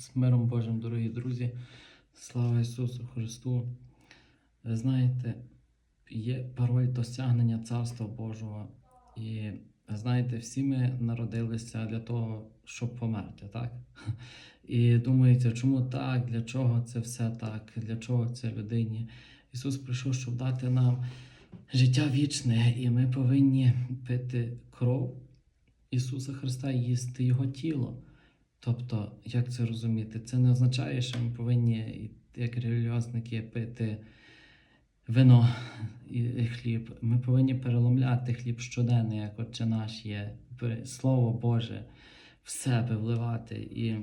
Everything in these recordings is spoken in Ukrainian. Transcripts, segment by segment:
З миром Божим, дорогі друзі, слава Ісусу Христу. Ви знаєте, є пароль досягнення Царства Божого. І знаєте, всі ми народилися для того, щоб померти, так? І думаєте, чому так, для чого це все так, для чого це людині? Ісус прийшов, щоб дати нам життя вічне, і ми повинні пити кров Ісуса Христа і їсти Його тіло. Тобто, як це розуміти? Це не означає, що ми повинні, як релігіозники, пити вино і хліб. Ми повинні переломляти хліб щоденно, як Отче наш є, Слово Боже в себе вливати. І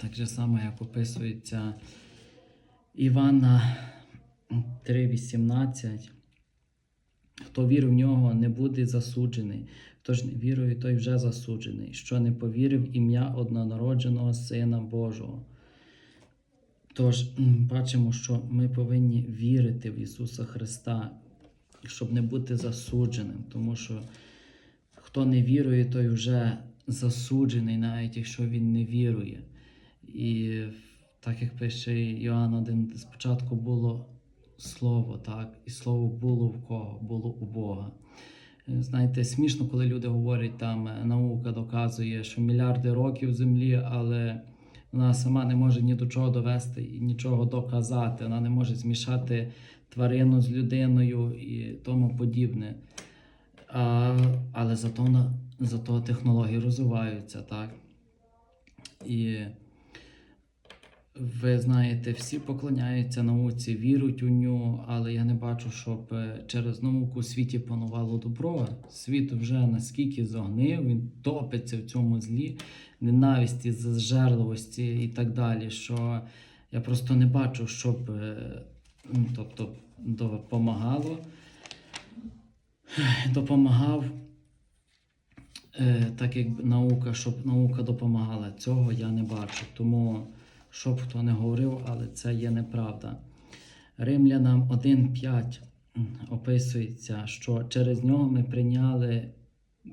так же само, як описується Івана 3,18. Хто вірив в нього, не буде засуджений. Хто ж не вірує, той вже засуджений, що не повірив ім'я однонародженого Сина Божого. Тож бачимо, що ми повинні вірити в Ісуса Христа, щоб не бути засудженим, тому що хто не вірує, той вже засуджений, навіть якщо він не вірує. І так як пише Йоанн 1, спочатку було слово, так, і слово було в кого? Було у Бога. Е, Знаєте, смішно, коли люди говорять, там е, наука доказує, що мільярди років землі, але вона сама не може ні до чого довести і нічого доказати. Вона не може змішати тварину з людиною і тому подібне. А, але зато, зато технології розвиваються, так? І ви знаєте, всі поклоняються науці, вірують у нього, але я не бачу, щоб е, через науку у світі панувало добро. Світ вже наскільки зогнив, він топиться в цьому злі, ненависті, зажерливості і так далі. Що я просто не бачу, щоб е, ну, тобто, допомагало, допомагав. Е, так як наука, щоб наука допомагала, цього я не бачу. Тому, щоб хто не говорив, але це є неправда. Римлянам 1.5 описується, що через нього ми прийняли,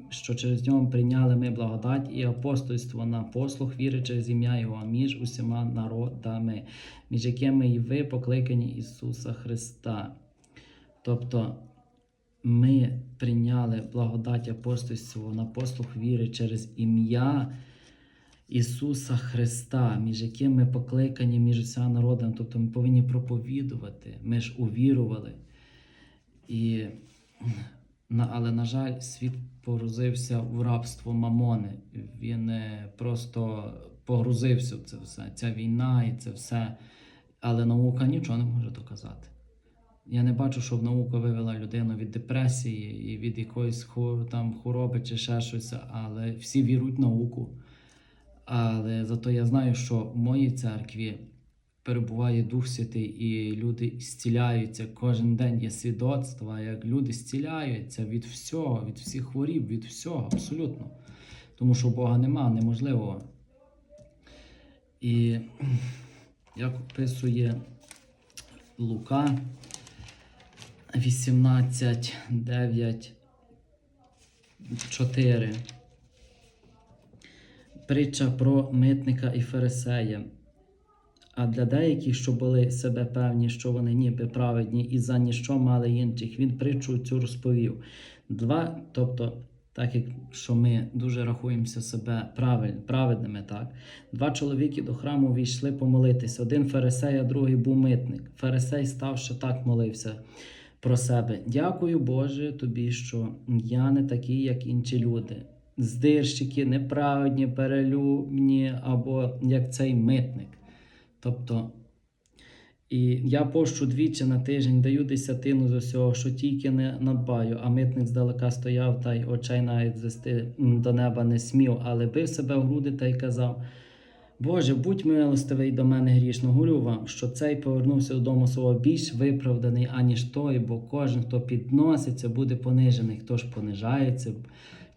що через нього прийняли ми благодать і апостольство на послух віри через ім'я Його між усіма народами, між якими і ви покликані Ісуса Христа. Тобто ми прийняли благодать апостольство на послух віри через ім'я Ісуса Христа, між яким ми покликані між усіма народами. Тобто ми повинні проповідувати, ми ж увірували. І, але, на жаль, світ погрузився в рабство мамони. Він е, просто погрузився в це все. Ця війна і це все. Але наука нічого не може доказати. Я не бачу, щоб наука вивела людину від депресії і від якоїсь там хвороби чи ще щось, але всі вірують в науку. Але зато я знаю, що в моїй церкві перебуває Дух Святий, і люди зціляються. Кожен день є свідоцтва, як люди зціляються від всього, від всіх хворіб, від всього, абсолютно. Тому що Бога нема, неможливого. І як описує Лука 18, 9, 4. Притча про митника і фарисея. А для деяких, що були себе певні, що вони ніби праведні і за ніщо мали інших, він притчу цю розповів. Два, тобто, так як що ми дуже рахуємося себе правиль, праведними, так? Два чоловіки до храму війшли помолитися. Один фарисей, а другий був митник. Фарисей став, що так молився про себе. Дякую, Боже, тобі, що я не такий, як інші люди. Здирщики, неправедні, перелюбні, або як цей митник. Тобто, і я пощу двічі на тиждень, даю десятину з усього, що тільки не надбаю, а митник здалека стояв та й очей навіть звести до неба не смів, але бив себе в груди та й казав: Боже, будь милостивий до мене грішно, говорю вам, що цей повернувся додому свого більш виправданий, аніж той, бо кожен, хто підноситься, буде понижений, хто ж понижається,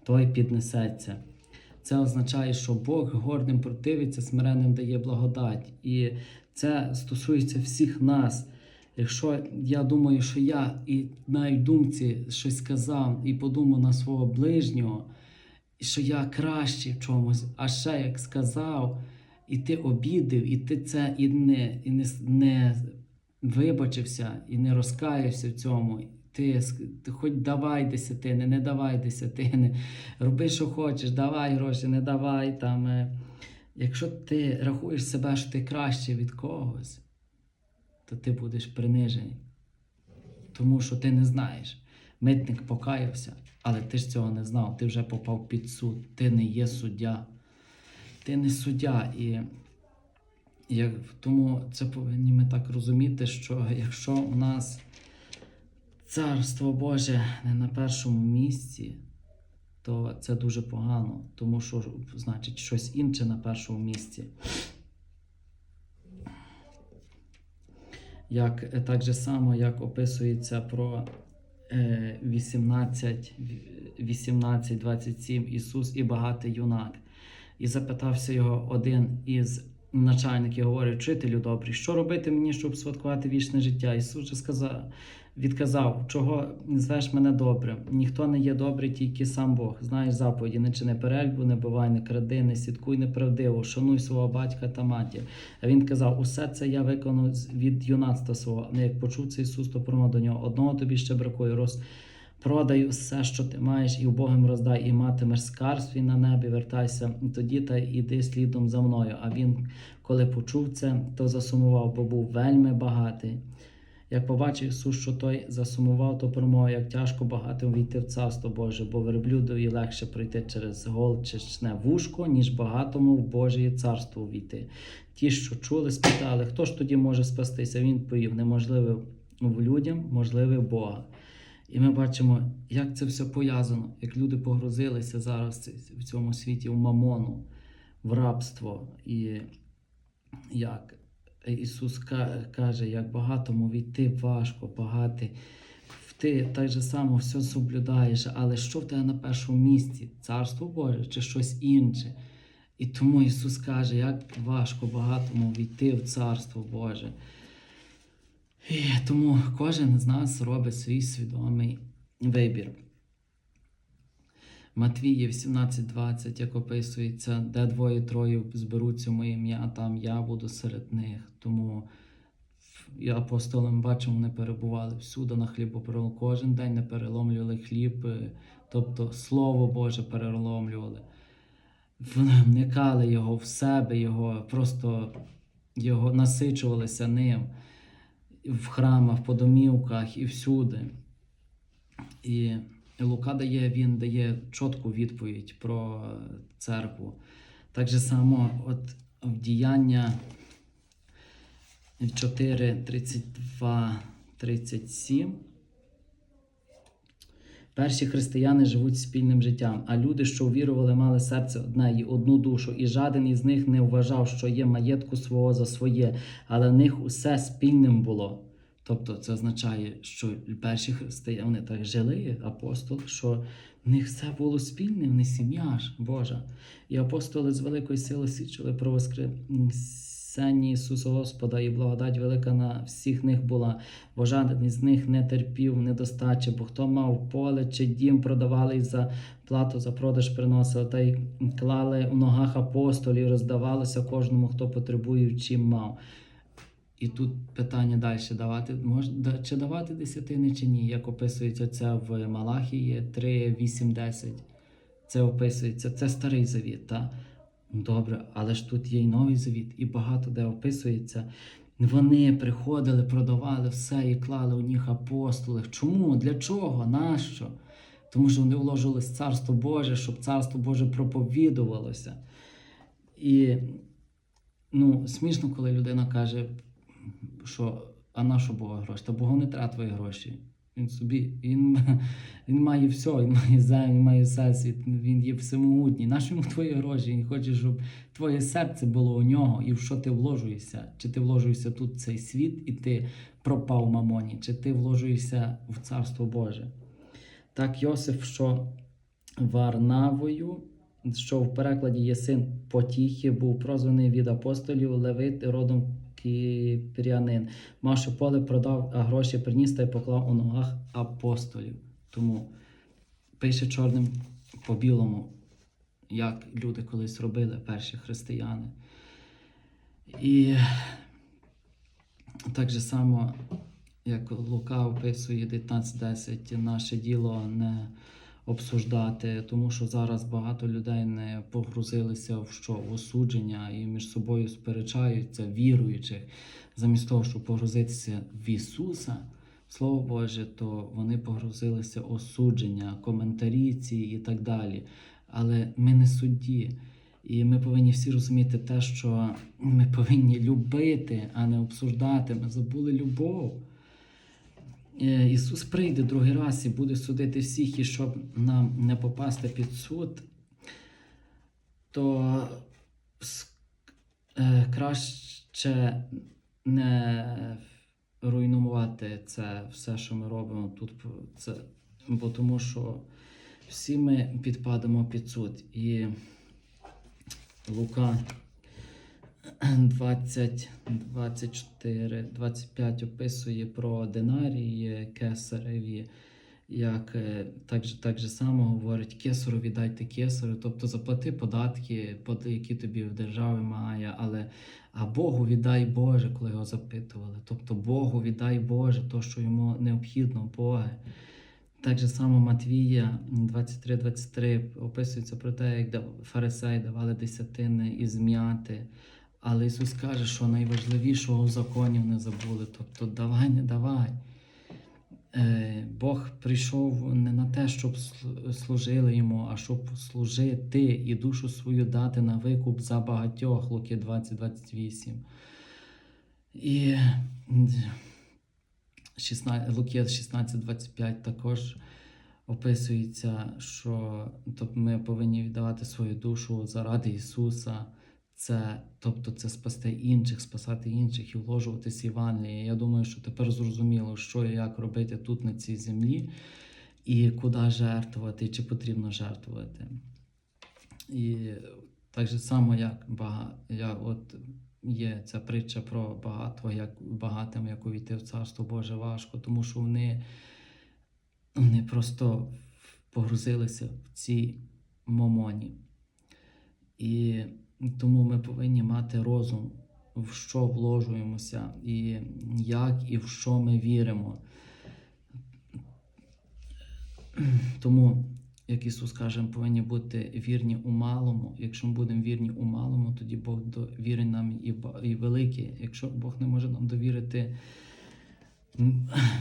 той піднесеться. Це означає, що Бог гордим противиться, смиренним дає благодать. І це стосується всіх нас. Якщо я думаю, що я і навіть думці щось сказав і подумав на свого ближнього, що я кращий в чомусь, а ще як сказав, і ти обідив, і ти це і не, і не, не вибачився, і не розкаявся в цьому. Ти, ск- хоч давай десятини, не давай десятини, роби, що хочеш, давай гроші, не давай там. е. Якщо ти рахуєш себе, що ти краще від когось, то ти будеш принижений. Тому що ти не знаєш. Митник покаявся, але ти ж цього не знав. Ти вже попав під суд. Ти не є суддя. Ти не суддя. І як, тому це повинні ми так розуміти, що якщо у нас царство Боже не на першому місці, то це дуже погано, тому що значить щось інше на першому місці. Як е, так же само, як описується про е, 18, 18, 27 Ісус і багатий юнак. І запитався його один із начальників, говорить, вчителю добрий, що робити мені, щоб святкувати вічне життя? Ісус же сказав, відказав, чого звеш мене добрим? Ніхто не є добрий, тільки сам Бог. Знаєш заповіді, не чини перельбу, не бивай, не кради, не сіткуй неправдиво, шануй свого батька та матір. А він казав: усе це я виконав від юнацтва свого. Ну, Як почув це Ісус, то промов до нього. Одного тобі ще бракує. Роз... Продай все, що ти маєш, і убогим роздай, і матимеш скарб на небі, вертайся тоді та іди слідом за мною. А він, коли почув це, то засумував, бо був вельми багатий. Як побачив Ісус, що той засумував, то промовив, як тяжко багатим війти в царство Боже, бо верблюдові легше пройти через гол чи вушко, ніж багатому в Божє царство війти. Ті, що чули, спитали, хто ж тоді може спастися? Він відповів, неможливе в людям, можливе в Бога. І ми бачимо, як це все пов'язано, як люди погрузилися зараз в цьому світі в мамону, в рабство. І як Ісус каже, як багатому війти важко, багати. Ти так же само все соблюдаєш, але що в тебе на першому місці? Царство Боже чи щось інше? І тому Ісус каже, як важко багатому війти в Царство Боже. І тому кожен з нас робить свій свідомий вибір. Матвії 18.20, як описується, де двоє троє зберуться моє ім'я, там я буду серед них. Тому апостоли ми бачимо, вони перебували всюди на хлібоперелом. Кожен день не переломлювали хліб, е, тобто Слово Боже переломлювали. Вникали його в себе, його просто його насичувалися ним в храмах, по домівках і всюди. І Лука дає, він дає чітку відповідь про церкву. Так же само, от в діяння 4, 32, 37. Перші християни живуть спільним життям, а люди, що увірували, мали серце одне і одну душу, і жаден із них не вважав, що є маєтку свого за своє, але в них усе спільним було. Тобто це означає, що перші християни так жили, апостоли, що в них все було спільне, в них сім'я ж Божа. І апостоли з великої сили свідчили про воскресення Ісуса Господа, і благодать велика на всіх них була, бо жоден із них не терпів недостачі, бо хто мав поле чи дім, продавали за плату за продаж приносили, та й клали у ногах апостолів, роздавалося кожному, хто потребує, чим мав. І тут питання далі давати мож, чи давати десятини чи ні, як описується це в Малахії 3, 8, 10. Це описується, це старий завіт, та? Ну, Добре, але ж тут є й новий завіт, і багато де описується. Вони приходили, продавали все і клали у них апостолів. Чому? Для чого? Нащо? Тому що вони вложились в Царство Боже, щоб Царство Боже проповідувалося. І ну, смішно, коли людина каже, що а на що Бога гроші? Та Богу не треба твої гроші. Він собі, він, він має все, він має землю, він має всесвіт, він є всемогутній. Нащо йому твої гроші? Він хоче, щоб твоє серце було у нього, і в що ти вложуєшся? Чи ти вложуєшся тут в цей світ, і ти пропав мамоні, чи ти вложуєшся в Царство Боже? Так, Йосиф, що Варнавою, що в перекладі є син Потіхи, був прозваний від апостолів Левит родом Кіпрянин. Мавши поле продав, а гроші приніс та й поклав у ногах апостолів. Тому пише чорним по білому, як люди колись робили, перші християни. І так же само, як Лука описує 19.10, наше діло не обсуждати, тому що зараз багато людей не погрузилися в що в осудження і між собою сперечаються, віруючих, замість того, щоб погрузитися в Ісуса. Слово Боже, то вони погрузилися осудження, коментарі ці і так далі. Але ми не судді. І ми повинні всі розуміти те, що ми повинні любити, а не обсуждати. Ми забули любов. Е, Ісус прийде другий раз і буде судити всіх, і щоб нам не попасти під суд, то е, краще не руйнувати це все, що ми робимо тут. Це, бо тому що всі ми підпадемо під суд. І Лука 20, 24, 25 описує про динарії кесареві, як е, так, же- так же само говорить кесару віддайте кесарю, тобто заплати податки, які тобі в державі має, але а Богу віддай Боже, коли його запитували. Тобто Богу віддай Боже, то, що йому необхідно, Боге. Так же само Матвія 23-23 описується про те, як фарисеї давали десятини і зм'яти. Але Ісус каже, що найважливішого законів не забули. Тобто давай, не давай. Е, Бог прийшов не на те, щоб служили йому, а щоб служити і душу свою дати на викуп за багатьох Луки 20-28. І м, 16, Луки 16-25 також описується, що тобто ми повинні віддавати свою душу заради Ісуса. Це, тобто це спасти інших, спасати інших і вложуватись в Євангеліє. Я думаю, що тепер зрозуміло, що і як робити тут на цій землі, і куди жертвувати, і чи потрібно жертвувати. І так же само, як бага, я, от є ця притча про багатого, як багатим, як увійти в царство Боже важко, тому що вони, вони просто погрузилися в ці момоні. І тому ми повинні мати розум, в що вложуємося, і як і в що ми віримо. Тому, як Ісус каже, ми повинні бути вірні у малому. Якщо ми будемо вірні у малому, тоді Бог довірить нам і, велике. Якщо Бог не може нам довірити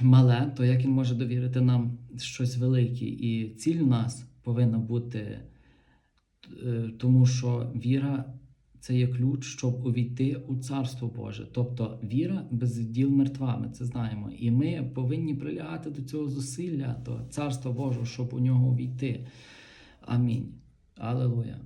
мале, то як Він може довірити нам щось велике? І ціль в нас повинна бути, тому що віра це є ключ, щоб увійти у Царство Боже. Тобто віра без діл мертва, ми це знаємо. І ми повинні прилягати до цього зусилля, до Царства Божого, щоб у нього увійти. Амінь. Алелуя.